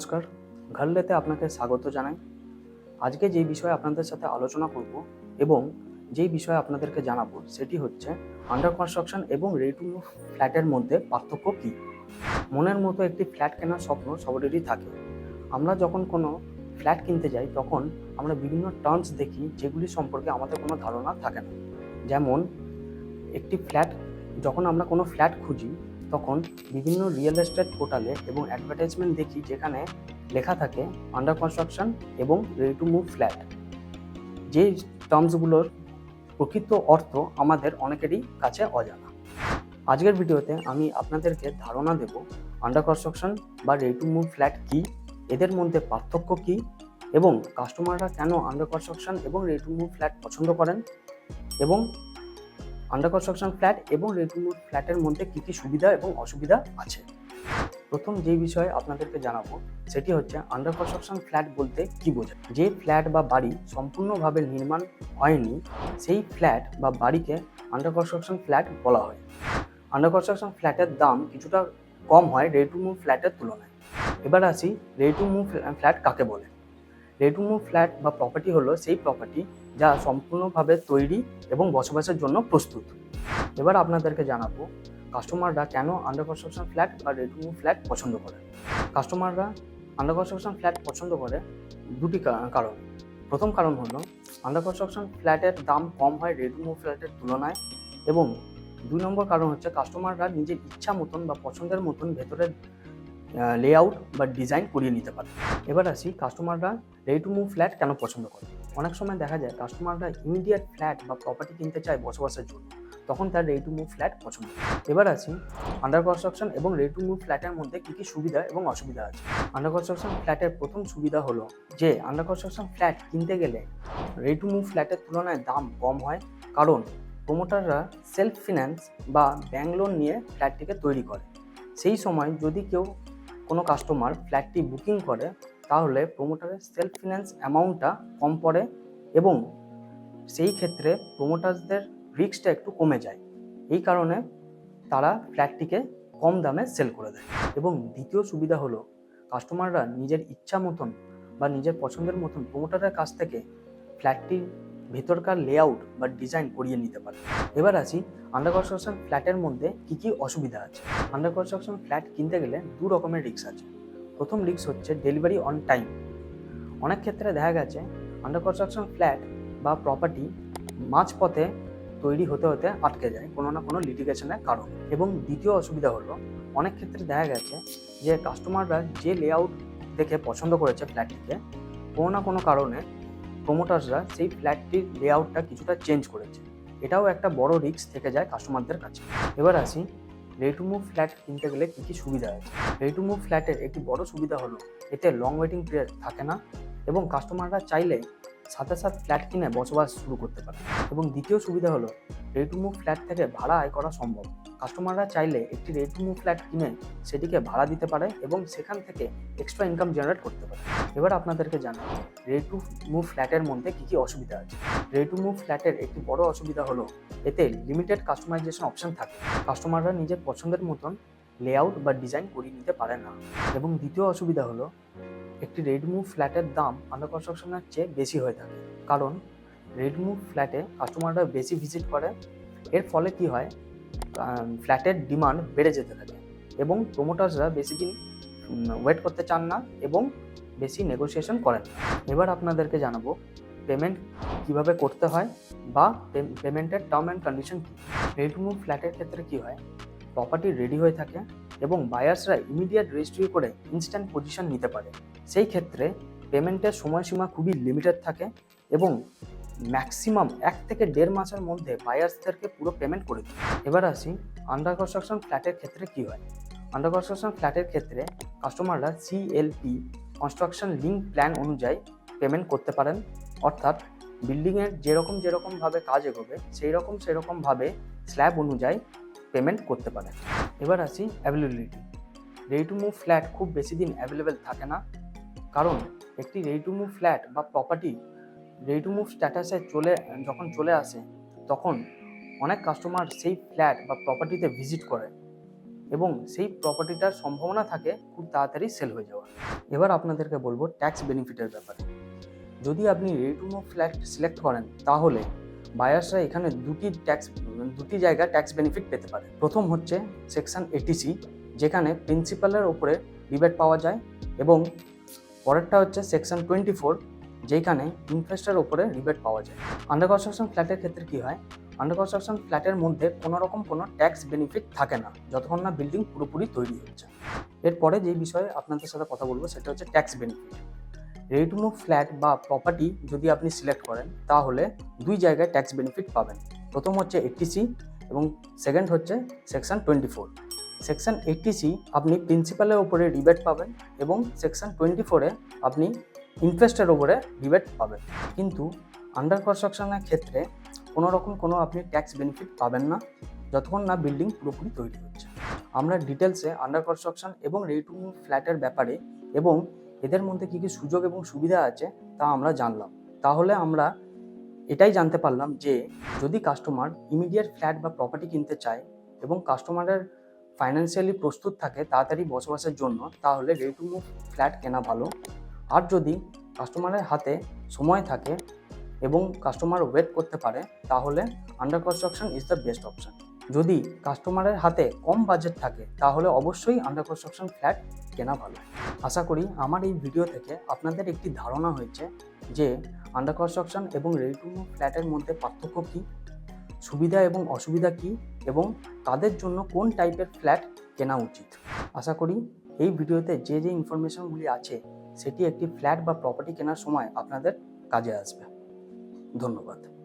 নমস্কার ঘরলেতে আপনাকে স্বাগত জানাই। আজকে যেই বিষয়ে আপনাদের সাথে আলোচনা করব এবং যেই বিষয়ে আপনাদেরকে জানাব সেটি হচ্ছে আন্ডার কনস্ট্রাকশন এবং রেডি টু ফ্ল্যাটের মধ্যে পার্থক্য কী? মনের মতো একটি ফ্ল্যাট কেনার স্বপ্ন সবারই থাকে। আমরা যখন কোনো ফ্ল্যাট কিনতে যাই, তখন আমরা বিভিন্ন টার্মস দেখি যেগুলি সম্পর্কে আমাদের কোনো ধারণা থাকে না। যেমন, একটি ফ্ল্যাট, যখন আমরা কোনো ফ্ল্যাট খুঁজি তখন বিভিন্ন রিয়েল এস্টেট পোর্টালে এবং অ্যাডভার্টাইজমেন্ট দেখি যেখানে লেখা থাকে আন্ডার কনস্ট্রাকশন এবং রেডি টু মুভ ফ্ল্যাট যে টার্মসগুলোর প্রকৃত অর্থ আমাদের অনেকেরই কাছে অজানা। আজকের ভিডিওতে আমি আপনাদেরকে ধারণা দেব আন্ডার কনস্ট্রাকশন বা রেডি টু মুভ ফ্ল্যাট কী, এদের মধ্যে পার্থক্য কী, এবং কাস্টমাররা কেন আন্ডার কনস্ট্রাকশন এবং রেডি টু মুভ ফ্ল্যাট পছন্দ করেন, এবং আন্ডার কনস্ট্রাকশন ফ্ল্যাট এবং রেডি টু ফ্ল্যাটের মধ্যে কী কী সুবিধা এবং অসুবিধা আছে? প্রথম যে বিষয়ে আপনাদেরকে জানাব, সেটি হচ্ছে আন্ডার কনস্ট্রাকশন ফ্ল্যাট বলতে কি বোঝায়? যে ফ্ল্যাট বা বাড়ি সম্পূর্ণভাবে নির্মাণ হয়নি, সেই ফ্ল্যাট বা বাড়িকে আন্ডার কনস্ট্রাকশন ফ্ল্যাট বলা হয়। আন্ডার কনস্ট্রাকশন ফ্ল্যাটের দাম কিছুটা কম হয় রেডি টু মুভ ফ্ল্যাটের তুলনায়। এবার আসি রেডি টু মুভ ফ্ল্যাট কাকে বলে? রেডি টু মুভ ফ্ল্যাট বা প্রপার্টি হলো সেই প্রপার্টি যা সম্পূর্ণভাবে তৈরি এবং বসবাসের জন্য প্রস্তুত। এবার আপনাদেরকে জানাব, কাস্টমাররা কেন আন্ডার কনস্ট্রাকশন ফ্ল্যাট বা রেডি টু ফ্ল্যাট পছন্দ করে? কাস্টমাররা আন্ডার কনস্ট্রাকশন ফ্ল্যাট পছন্দ করে দুটি কারণ। প্রথম কারণ হলো আন্ডার কনস্ট্রাকশন ফ্ল্যাটের দাম কম হয় রেডি টু ফ্ল্যাটের তুলনায় এবং দুই নম্বর কারণ হচ্ছে কাস্টমাররা নিজের ইচ্ছা মতন বা পছন্দের মতন ভেতরের লেআউট বা ডিজাইন করিয়ে নিতে পারে। এবার আসি, কাস্টমাররা রেডি টু মুভ ফ্ল্যাট কেন পছন্দ করে? অনেক সময় দেখা যায় কাস্টমাররা ইমিডিয়েট ফ্ল্যাট বা প্রপার্টি কিনতে চায় বসবাসের জন্য। তখন তার রেডি টু মুভ ফ্ল্যাট পছন্দ। এবার আসি আন্ডার কনস্ট্রাকশন এবং রেডি টু মুভ ফ্ল্যাটের মধ্যে কী কী সুবিধা এবং অসুবিধা আছে? আন্ডার কনস্ট্রাকশন ফ্ল্যাটের প্রথম সুবিধা হলো যে আন্ডার কনস্ট্রাকশন ফ্ল্যাট কিনতে গেলে রেডি টু মুভ ফ্ল্যাটের তুলনায় দাম কম হয়। কারণ প্রোমোটাররা সেলফ ফিন্যান্স বা ব্যাংক লোন নিয়ে ফ্ল্যাটটিকে তৈরি করে। সেই সময় যদি কেউ কোনো কাস্টমার ফ্ল্যাটটি বুকিং করে তাহলে প্রোমোটারের সেলফ ফিন্যান্স অ্যামাউন্টটা কম পড়ে এবং সেই ক্ষেত্রে প্রোমোটারদের রিস্কটা একটু কমে যায়। এই কারণে তারা ফ্ল্যাটটিকে কম দামে সেল করে দেয়। এবং দ্বিতীয় সুবিধা হলো কাস্টমাররা নিজের ইচ্ছা মতন বা নিজের পছন্দের মতন প্রোমোটারের কাছ থেকে ফ্ল্যাটটির ভেতরকার লেআউট বা ডিজাইন করিয়ে নিতে পারে। এবার আসি আন্ডার কনস্ট্রাকশন ফ্ল্যাটের মধ্যে কী কী অসুবিধা আছে? আন্ডার কনস্ট্রাকশন ফ্ল্যাট কিনতে গেলে দু রকমের রিস্ক আছে। প্রথম রিস্ক হচ্ছে ডেলিভারি অন টাইম অনেক ক্ষেত্রে দেখা গেছে আন্ডার কনস্ট্রাকশন ফ্ল্যাট বা প্রপার্টি মাঝপথে তৈরি হতে হতে আটকে যায়, কোনো না কোনো লিটিগেশনের কারণ। এবং দ্বিতীয় অসুবিধা হলো, অনেক ক্ষেত্রে দেখা গেছে যে কাস্টমাররা যে লেআউট দেখে পছন্দ করেছে ফ্ল্যাটটিকে কোনো না কোনো কারণে প্রোমোটার্সরা সেই ফ্ল্যাটটির লেআউটটা কিছুটা চেঞ্জ করেছে। এটাও একটা বড় রিস্ক থেকে যায় কাস্টমারদের কাছে। এবার আসি রেডি টু মুভ ফ্ল্যাট কিনতে গেলে কী কী সুবিধা আছে? রেডি টু মুভ ফ্ল্যাটের একটি বড় সুবিধা হলো, এতে লং ওয়েটিং পিরিয়ড থাকে না এবং কাস্টমাররা চাইলে সাথে সাথে ফ্ল্যাট কিনে বসবাস শুরু করতে পারে। এবং দ্বিতীয় সুবিধা হলো রেডি টু মুভ ফ্ল্যাট থেকে ভাড়া আয় করা সম্ভব। কাস্টমাররা চাইলে একটি রেডি টু মুভ ফ্ল্যাট কিনে সেটিকে ভাড়া দিতে পারে এবং সেখান থেকে এক্সট্রা ইনকাম জেনারেট করতে পারে। এবার আপনাদেরকে জানাব রেডি টু মুভ ফ্ল্যাটের মধ্যে কী কী অসুবিধা আছে? রেডি টু মুভ ফ্ল্যাটের একটি বড় অসুবিধা হলো, এতে লিমিটেড কাস্টমাইজেশন অপশন থাকে। কাস্টমাররা নিজের পছন্দের মতন লেআউট বা ডিজাইন করিয়ে নিতে পারে না। এবং দ্বিতীয় অসুবিধা হলো, একটি রেড মুভ ফ্ল্যাটের দাম আন্ডার কনস্ট্রাকশনের চেয়ে বেশি হয়ে থাকে। কারণ রেড মুভ ফ্ল্যাটে কাস্টমাররা বেশি ভিজিট করে। এর ফলে কি হয় ফ্ল্যাটের ডিমান্ড বেড়ে যেতে থাকে এবং প্রোমোটার্সরা বেশি দিন ওয়েট করতে চান না এবং বেশি নেগোসিয়েশন করেন। এবার আপনাদেরকে জানাব পেমেন্ট কীভাবে করতে হয় বা পেমেন্টের টার্ম অ্যান্ড কন্ডিশন কী। রেড মুভ ফ্ল্যাটের ক্ষেত্রে কী হয়? প্রপার্টি রেডি হয়ে থাকে এবং বায়ার্সরা ইমিডিয়েট রেজিস্ট্রি করে ইনস্ট্যান্ট পজিশন নিতে পারে। সেই ক্ষেত্রে পেমেন্টের সময়সীমা খুবই লিমিটেড থাকে এবং ম্যাক্সিমাম এক থেকে দেড় মাসের মধ্যে বায়ার্সদেরকে পুরো পেমেন্ট করে দিই। এবার আসি আন্ডার কনস্ট্রাকশন ফ্ল্যাটের ক্ষেত্রে কি হয়? আন্ডার কনস্ট্রাকশন ফ্ল্যাটের ক্ষেত্রে কাস্টমাররা সিএলপি কনস্ট্রাকশন লিঙ্ক প্ল্যান অনুযায়ী পেমেন্ট করতে পারেন। অর্থাৎ বিল্ডিংয়ের যেরকম যেরকমভাবে কাজ এগোবে সেই রকম সেরকমভাবে স্ল্যাব অনুযায়ী পেমেন্ট করতে পারেন। এবার আসি availability ready to move flat খুব বেশি দিন অ্যাভেলেবেল থাকে না। কারণ একটি রেডি টু মুভ ফ্ল্যাট বা প্রপার্টি রেডি টু মুভ স্ট্যাটাসে চলে, যখন চলে আসে, তখন অনেক কাস্টমার সেই ফ্ল্যাট বা প্রপার্টিতে ভিজিট করে এবং সেই প্রপার্টিটার সম্ভাবনা থাকে খুব তাড়াতাড়ি সেল হয়ে যাওয়ার। এবার আপনাদেরকে বলব ট্যাক্স বেনিফিটের ব্যাপারে। যদি আপনি ready to move flat select করেন, তাহলে বায়ার্সরা এখানে দুটি ট্যাক্স দুটি জায়গায় ট্যাক্স বেনিফিট পেতে পারে। প্রথম হচ্ছে সেকশন এটিসি যেখানে প্রিন্সিপালের ওপরে রিবেট পাওয়া যায় এবং পরেরটা হচ্ছে সেকশন টোয়েন্টি ফোর যেখানে ইনভেস্টার ওপরে রিবেট পাওয়া যায়। আন্ডার কনস্ট্রাকশন ফ্ল্যাটের ক্ষেত্রে কি হয়? আন্ডার কনস্ট্রাকশন ফ্ল্যাটের মধ্যে কোনো রকম কোনো ট্যাক্স বেনিফিট থাকে না, যতক্ষণ না বিল্ডিং পুরোপুরি তৈরি হচ্ছে। এরপরে যেই বিষয়ে আপনাদের সাথে কথা বলব সেটা হচ্ছে tax benefit ready to move flat বা প্রপার্টি যদি আপনি সিলেক্ট করেন, তাহলে দুই জায়গায় ট্যাক্স বেনিফিট পাবেন। প্রথম হচ্ছে এইটিসি এবং সেকেন্ড হচ্ছে section twenty four section eighty C আপনি প্রিন্সিপালের ওপরে রিবেট পাবেন এবং সেকশন টোয়েন্টি ফোরে আপনি ইন্টারেস্টের ওপরে রিবেট পাবেন কিন্তু আন্ডার কনস্ট্রাকশনের ক্ষেত্রে কোনো রকম কোনো আপনি ট্যাক্স বেনিফিট পাবেন না, যতক্ষণ না বিল্ডিং পুরোপুরি তৈরি হচ্ছে। আমরা ডিটেলসে আন্ডার কনস্ট্রাকশন এবং রেডি টু ফ্ল্যাটের ব্যাপারে এবং এদের মধ্যে কী কী সুযোগ এবং সুবিধা আছে তা আমরা জানলাম। তাহলে আমরা এটাই জানতে পারলাম যে যদি কাস্টমার ইমিডিয়েট ফ্ল্যাট বা প্রপার্টি কিনতে চায় এবং কাস্টমারের ফাইন্যান্সিয়ালি প্রস্তুত থাকে তাড়াতাড়ি বসবাসের জন্য, তাহলে রেডি টু ফ্ল্যাট কেনা ভালো। আর যদি কাস্টমারের হাতে সময় থাকে এবং কাস্টমার ওয়েট করতে পারে, তাহলে under construction is the best option যদি কাস্টমারের হাতে কম বাজেট থাকে, তাহলে অবশ্যই আন্ডার কনস্ট্রাকশন ফ্ল্যাট কেনা ভালো। আশা করি আমার এই ভিডিও থেকে আপনাদের একটি ধারণা হয়েছে যে আন্ডার কনস্ট্রাকশন এবং রেডি টু ফ্ল্যাটের মধ্যে পার্থক্য কী, সুবিধা এবং অসুবিধা কী, এবং তাদের জন্য কোন টাইপের ফ্ল্যাট কেনা উচিত। আশা করি এই ভিডিওতে যে যে ইনফরমেশনগুলি আছে সেটি একটি ফ্ল্যাট বা প্রপার্টি কেনার সময় আপনাদের কাজে আসবে। ধন্যবাদ।